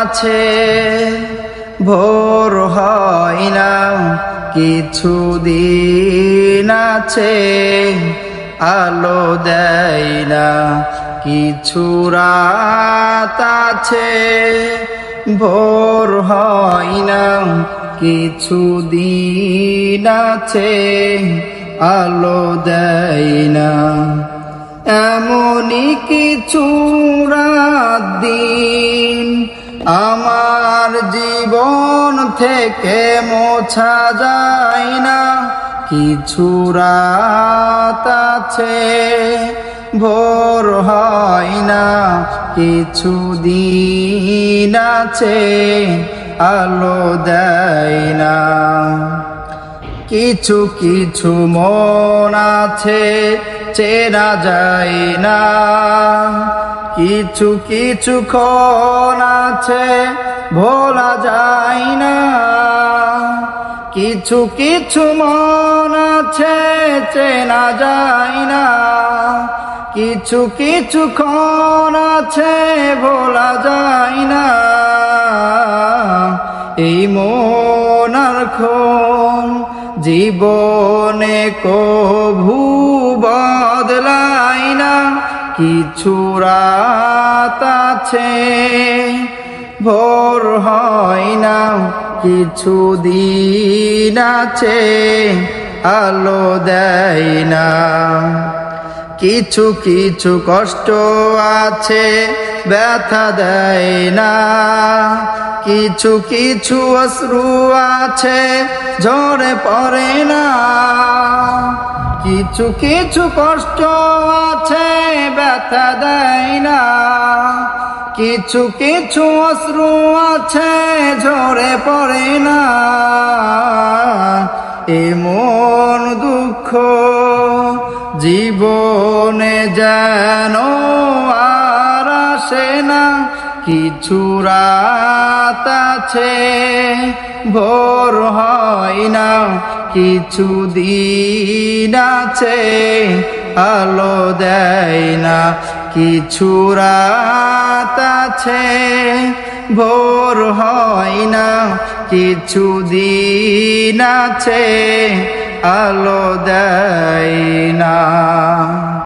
আছে, ভোর হয় না, কিছু দিন আছে, আলো দেয় না, কিছু রাত আছে, ভোর হয় না, কিছু দিন আছে, আলো দেয় না। এমনই কিছু দিন আমার জীবন থেকে মোছা যায় না। কিছু রাত আছে, ভোর হয় না। কিছু দিন আছে, আলো দেয় না। কিছু কিছু মন আছে চেনা যায় না। কিছু কিছু ক্ষণ আছে, ভোলা যায় না। কিছু কিছু মন আছে, চেনা যায় না। কিছু কিছু ক্ষণ আছে, ভোলা যায় না। এই মনার খন জীবনে কভু বদলাই না, কিছু রাত আছে, ভোর হয় না, কিছু দিন আছে, আলো দেয় না। কিছু কিছু কষ্ট আছে, ব্যথা দেয় না। কিছু কিছু অশ্রু আছে, ঝরে পড়ে না। কিছু কিছু কষ্ট আছে, ব্যথা দেয় না। কিছু কিছু অশ্রু আছে, ঝরে পড়ে না। এমন দুঃখ জীবনে যেন আর আসে না। কিছু রাত আছে, ভোর হয় না, কিছু দিন আছে, আলো দেয় না, কিছু রাত আছে, ভোর হয় না, কিছু দিন আছে, আলো দেয় না।